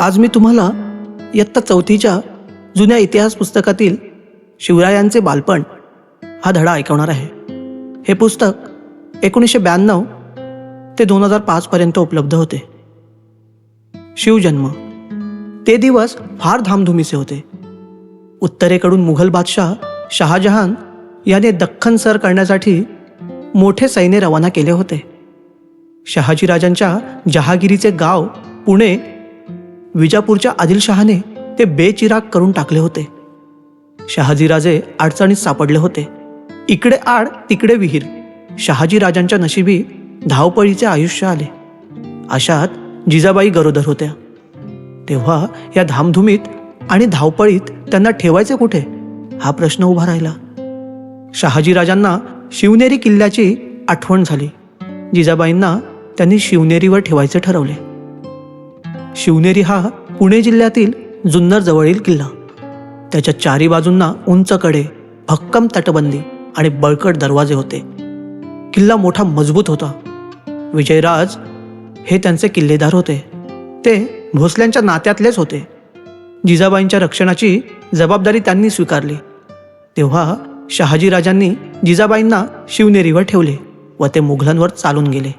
आज मी तुम्हाला इयत्ता चौथीच्या जुन्या इतिहास पुस्तकातील शिवरायांचे बालपण हा धडा ऐकवणार आहे. हे पुस्तक एकोणीसशे ब्याण्णव ते दोन हजार पाचपर्यंत उपलब्ध होते. शिवजन्म. ते दिवस फार धामधुमीचे होते. उत्तरेकडून मुघल बादशाह शहाजहान याने दख्खन सर करण्यासाठी मोठे सैन्य रवाना केले होते. शहाजीराजांच्या जहागिरीचे गाव पुणे विजापूरच्या आदिलशहाने ते बेचिराग करून टाकले होते. शहाजीराजे अडचणीत सापडले होते. इकडे आड तिकडे विहीर. शहाजीराजांच्या नशिबी धावपळीचे आयुष्य आले. अशात जिजाबाई गरोदर होत्या. तेव्हा या धामधुमीत आणि धावपळीत त्यांना ठेवायचे कुठे? हा प्रश्न उभा राहिला. शहाजीराजांना शिवनेरी किल्ल्याची आठवण झाली. जिजाबाईंना त्यांनी शिवनेरीवर ठेवायचे ठरवले. शिवनेरी हा पुणे जिल्ह्यातील जुन्नर जवळील किल्ला. त्याच्या चारी बाजूंना उंच कडे भक्कम तटबंदी आणि बळकट दरवाजे होते. किल्ला मोठा मजबूत होता. विजयराज हे त्यांचे किल्लेदार होते. ते भोसल्यांच्या नात्यातलेच होते. जिजाबाईंच्या रक्षणाची जबाबदारी त्यांनी स्वीकारली. तेव्हा शहाजीराजांनी जिजाबाईंना शिवनेरीवर ठेवले व ते मुघलांवर चालून गेले.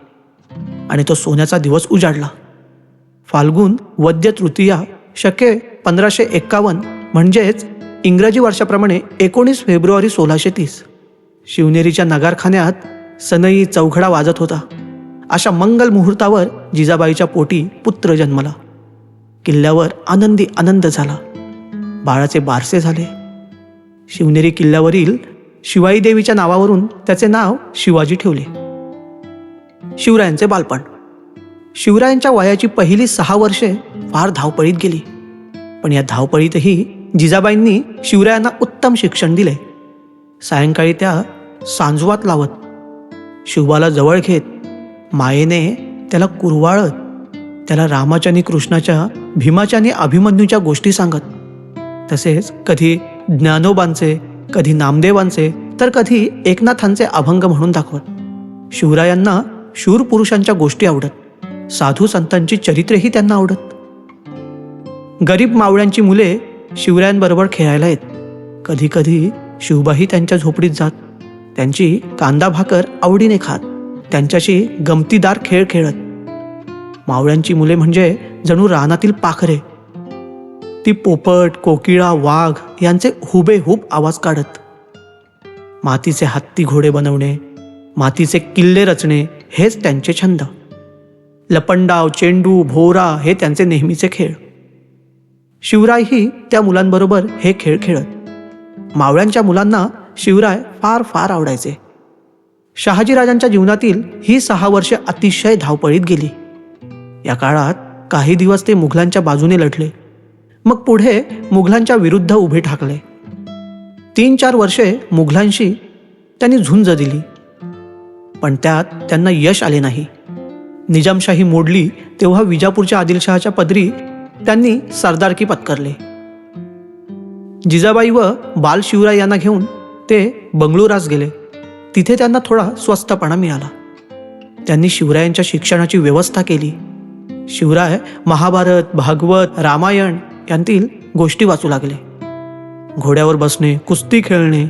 आणि तो सोन्याचा दिवस उजाडला. फाल्गुन वद्य तृतीया शके पंधराशे एक्कावन्न म्हणजेच इंग्रजी वर्षाप्रमाणे एकोणीस फेब्रुवारी सोळाशे तीस. शिवनेरीच्या नगारखान्यात सनई चौघडा वाजत होता. अशा मंगल मुहूर्तावर जिजाबाईच्या पोटी पुत्र जन्मला. किल्ल्यावर आनंदी आनंद झाला. बाळाचे बारसे झाले. शिवनेरी किल्ल्यावरील शिवाई देवीच्या नावावरून त्याचे नाव शिवाजी ठेवले. शिवरायांचे बालपण शिवरायांच्या वयाची पहिली सहा वर्षे फार धावपळीत गेली. पण या धावपळीतही जिजाबाईंनी शिवरायांना उत्तम शिक्षण दिले. सायंकाळी त्या सांजवात लावत शिवबाला जवळ घेत मायेने त्याला कुरवाळत त्याला रामाच्या आणि कृष्णाच्या भीमाच्या आणि अभिमन्यूच्या गोष्टी सांगत. तसेच कधी ज्ञानोबांचे कधी नामदेवांचे तर कधी एकनाथांचे अभंग म्हणून दाखवत. शिवरायांना शूर पुरुषांच्या गोष्टी आवडत. साधू संतांची चरित्रेही त्यांना आवडत. गरीब मावळ्यांची मुले शिवरायांबरोबर खेळायला येत. कधीकधी शिवबाही त्यांच्या झोपडीत जात. त्यांची कांदा भाकर आवडीने खात. त्यांच्याशी गमतीदार खेळ खेळत. मावळ्यांची मुले म्हणजे जणू रानातील पाखरे. ती पोपट कोकिळा वाघ यांचे हुबेहूब आवाज काढत. मातीचे हत्ती घोडे बनवणे मातीचे किल्ले रचणे हेच त्यांचे छंद. लपंडाव चेंडू भोवरा हे त्यांचे नेहमीचे खेळ. शिवरायही त्या मुलांबरोबर हे खेळ खेळत. मावळ्यांच्या मुलांना शिवराय फार फार आवडायचे. शहाजीराजांच्या जीवनातील ही सहा वर्षे अतिशय धावपळीत गेली. या काळात काही दिवस ते मुघलांच्या बाजूने लढले. मग पुढे मुघलांच्या विरुद्ध उभे ठाकले. तीन चार वर्षे मुघलांशी त्यांनी झुंज दिली. पण त्यात त्यांना यश आले नाही. निजामशाही मोडली तेव्हा विजापूरच्या आदिलशहाच्या पदरी त्यांनी सरदारकी पत्करले. जिजाबाई व बाल शिवराय यांना घेऊन ते बंगळुरास गेले. तिथे त्यांना थोडा स्वस्तपणा मिळाला. त्यांनी शिवरायांच्या शिक्षणाची व्यवस्था केली. शिवराय महाभारत भागवत रामायण यांतील गोष्टी वाचू लागले. घोड्यावर बसणे कुस्ती खेळणे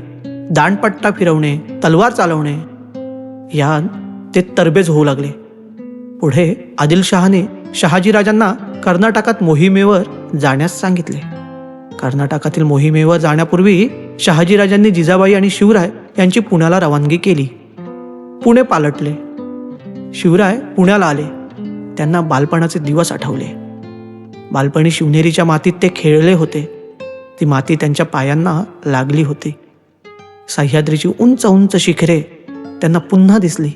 दांडपट्टा फिरवणे तलवार चालवणे यात ते तरबेज होऊ लागले. पुढे आदिलशहाने शहाजीराजांना कर्नाटकात मोहिमेवर जाण्यास सांगितले. कर्नाटकातील मोहिमेवर जाण्यापूर्वी शहाजीराजांनी जिजाबाई आणि शिवराय यांची पुण्याला रवानगी केली. पुणे पालटले. शिवराय पुण्याला आले. त्यांना बालपणाचे दिवस आठवले. बालपणी शिवनेरीच्या मातीत ते खेळले होते. ती माती त्यांच्या पायांना लागली होती. सह्याद्रीची उंच उंच शिखरे त्यांना पुन्हा दिसली.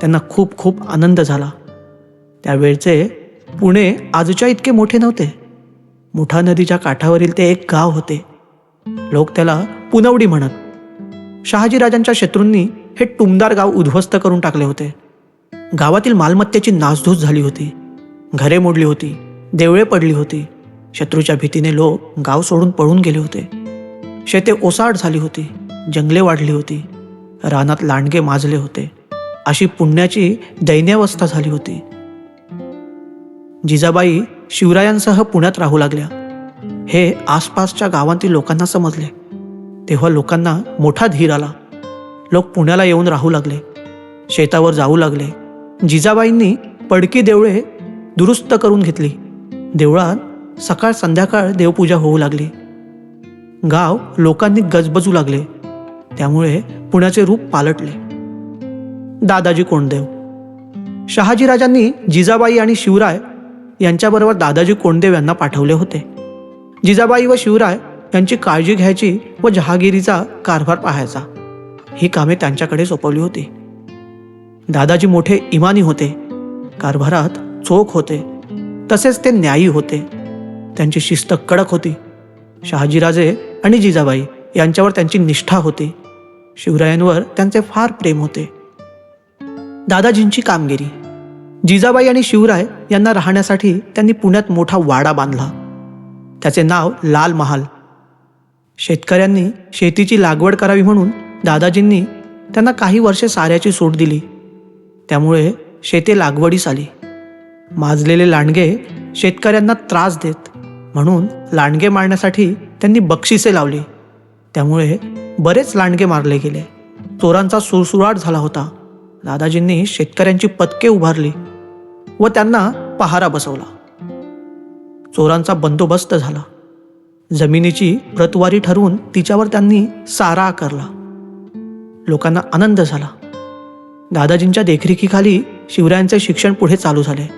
त्यांना खूप खूप आनंद झाला. त्यावेळचे पुणे आजच्या इतके मोठे नव्हते. मुठा नदीच्या काठावरील ते एक गाव होते. लोक त्याला पुनवडी म्हणत. शहाजीराजांच्या शत्रूंनी हे टुमदार गाव उद्ध्वस्त करून टाकले होते. गावातील मालमत्तेची नासधूस झाली होती. घरे मोडली होती. देवळे पडली होती. शत्रूच्या भीतीने लोक गाव सोडून पळून गेले होते. शेते ओसाड झाली होती. जंगले वाढली होती. रानात लांडगे माजले होते. अशी पुण्याची दैन्यावस्था झाली होती. जिजाबाई शिवरायांसह पुण्यात राहू लागल्या. हे आसपासच्या गावांतील लोकांना समजले. तेव्हा लोकांना मोठा धीर आला. लोक पुण्याला येऊन राहू लागले. शेतावर जाऊ लागले. जिजाबाईंनी पडकी देवळे दुरुस्त करून घेतली. देवळात सकाळ संध्याकाळ देवपूजा होऊ लागली. गाव लोकांनी गजबजू लागले. त्यामुळे पुण्याचे रूप पालटले. दादाजी कोंडदेव. शहाजीराजांनी जिजाबाई आणि शिवराय यांच्याबरोबर दादाजी कोंडदेव यांना पाठवले होते. जिजाबाई व शिवराय यांची काळजी घ्यायची व जहागिरीचा कारभार पाहायचा. ही कामे त्यांच्याकडे सोपवली होती. दादाजी मोठे इमानी होते. कारभारात चोख होते. तसेच ते न्यायी होते. त्यांची शिस्त कडक होती. शहाजीराजे आणि जिजाबाई यांच्यावर त्यांची निष्ठा होती. शिवरायांवर त्यांचे फार प्रेम होते. दादाजींची कामगिरी. जिजाबाई आणि शिवराय यांना राहण्यासाठी त्यांनी पुण्यात मोठा वाडा बांधला. त्याचे नाव लाल महाल. शेतकऱ्यांनी शेतीची लागवड करावी म्हणून दादाजींनी त्यांना काही वर्षे साऱ्याची सूट दिली. त्यामुळे शेते लागवडीस आली. माजलेले लांडगे शेतकऱ्यांना त्रास देत म्हणून लांडगे मारण्यासाठी त्यांनी बक्षिसे लावली. त्यामुळे बरेच लांडगे मारले गेले. चोरांचा सुरसुराट झाला होता. दादाजींनी शेतकऱ्यांची पदके उभारली व त्यांना पहारा बसवला. चोरांचा बंदोबस्त झाला. जमिनीची प्रतवारी ठरवून तिच्यावर त्यांनी सारा आकारला. लोकांना आनंद झाला. दादाजींच्या देखरेखीखाली शिवरायांचे शिक्षण पुढे चालू झाले.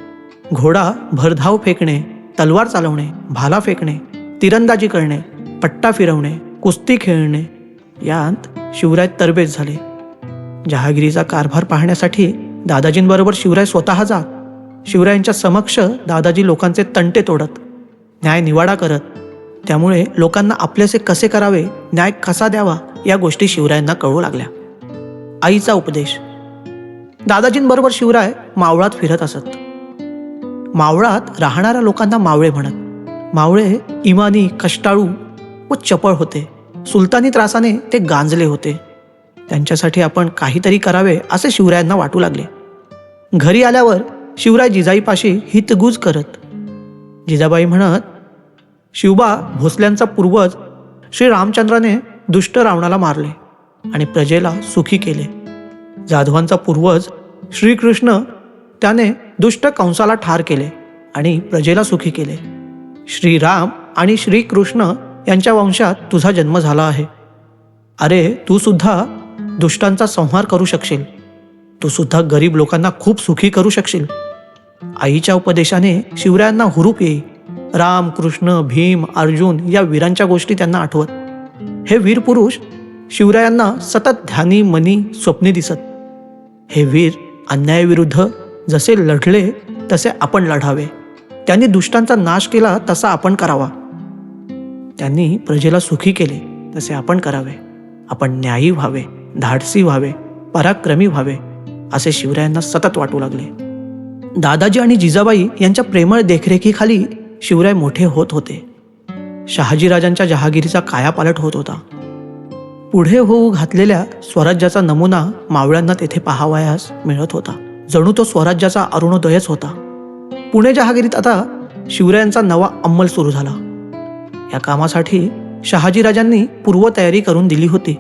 घोडा भरधाव फेकणे तलवार चालवणे भाला फेकणे तिरंदाजी करणे पट्टा फिरवणे कुस्ती खेळणे यात शिवराय तरबेज झाले. जहागिरीचा कारभार पाहण्यासाठी दादाजींबरोबर शिवराय स्वतः जात शिवरायांच्या समक्ष दादाजी लोकांचे तंटे तोडत न्याय निवाडा करत. त्यामुळे लोकांना आपलेसे कसे करावे न्याय कसा द्यावा या गोष्टी शिवरायांना कळू लागल्या. आईचा उपदेश. दादाजींबरोबर शिवराय मावळात फिरत असत. मावळात राहणाऱ्या लोकांना मावळे म्हणत. मावळे इमानी कष्टाळू व चपळ होते. सुलतानी त्रासाने ते गांजले होते. त्यांच्यासाठी आपण काहीतरी करावे असे शिवरायांना वाटू लागले. घरी आल्यावर शिवराय जिजाईपाशी हितगुज करत जिजाबाई म्हणत शिवबा भोसल्यांचा पूर्वज श्री रामचंद्राने दुष्ट रावणाला मारले आणि प्रजेला सुखी केले. जाधवांचा पूर्वज श्रीकृष्ण त्याने दुष्ट कंसाला ठार केले आणि प्रजेला सुखी केले. श्रीराम आणि श्रीकृष्ण यांच्या वंशात तुझा जन्म झाला आहे. अरे तू सुद्धा दुष्टांचा संहार करू शकशील. तू सुद्धा गरीब लोकांना खूप सुखी करू शकशील. आईच्या उपदेशाने शिवरायांना हुरूप येई. राम कृष्ण भीम अर्जुन या वीरांच्या गोष्टी त्यांना आठवत. हे वीर पुरुष शिवरायांना सतत ध्यानी मनी स्वप्ने दिसत. हे वीर अन्यायाविरुद्ध जसे लढले तसे आपण लढावे. त्यांनी दुष्टांचा नाश केला तसा आपण करावा. त्यांनी प्रजेला सुखी केले तसे आपण करावे. आपण न्यायी व्हावे. धाडसी व्हावे पराक्रमी व्हावे असे शिवरायांना सतत वाटू लागले. दादाजी आणि जिजाबाई यांच्या प्रेमळ देखरेखीखाली शिवराय मोठे होत होते. शहाजीराजांच्या जहागिरीचा कायापालट होत होता. पुढे होऊ घातलेल्या स्वराज्याचा नमुना मावळ्यांना तेथे पाहावयास मिळत होता. जणू तो स्वराज्याचा अरुणोदयच होता. पुणे जहागिरीत आता शिवरायांचा नवा अंमल सुरू झाला. या कामासाठी शहाजीराजांनी पूर्वतयारी करून दिली होती.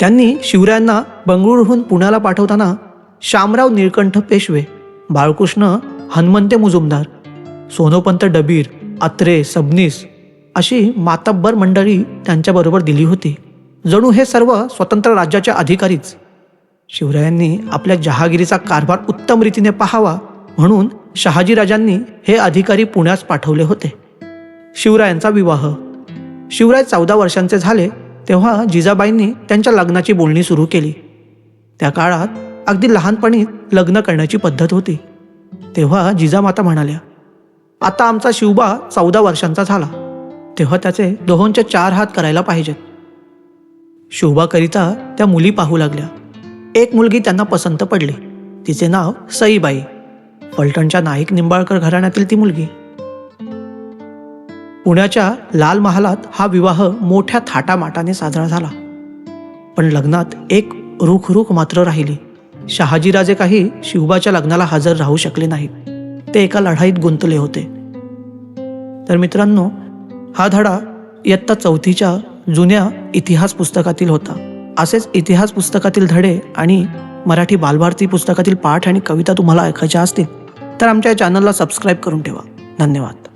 त्यांनी शिवरायांना बंगळुरूहून पुण्याला पाठवताना शामराव निळकंठ पेशवे बाळकृष्ण हनुमंते मुजुमदार सोनोपंत डबीर अत्रे सबनीस अशी मातब्बर मंडळी त्यांच्याबरोबर दिली होती. जणू हे सर्व स्वतंत्र राज्याच्या अधिकारीच. शिवरायांनी आपल्या जहागिरीचा कारभार उत्तम रीतीने पाहावा म्हणून शहाजीराजांनी हे अधिकारी पुण्यास पाठवले होते. शिवरायांचा विवाह. शिवराय चौदा वर्षांचे झाले तेव्हा जिजाबाईंनी त्यांच्या लग्नाची बोलणी सुरू केली. त्या काळात अगदी लहानपणी लग्न करण्याची पद्धत होती. तेव्हा जिजामाता म्हणाल्या आता आमचा शिवबा चौदा वर्षांचा झाला. तेव्हा त्याचे दोहोंचे चार हात करायला पाहिजेत. शिवबाकरिता त्या मुली पाहू लागल्या. एक मुलगी त्यांना पसंत पडली. तिचे नाव सईबाई. फलटणच्या नाईक निंबाळकर घराण्यातील ती मुलगी. पुण्याच्या लाल महालात हा विवाह मोठ्या थाटामाटाने साजरा झाला. पण लग्नात एक रुखरुख मात्र राहिली. शहाजीराजे काही शिवबाच्या लग्नाला हजर राहू शकले नाहीत. ते एका लढाईत गुंतले होते. तर मित्रांनो हा धडा इयत्ता चौथीच्या जुन्या इतिहास पुस्तकातील होता. असेच इतिहास पुस्तकातील धडे आणि मराठी बालभारती पुस्तकातील पाठ आणि कविता तुम्हाला ऐकायच्या असतील तर आमच्या चॅनलला सबस्क्राईब करून ठेवा. धन्यवाद.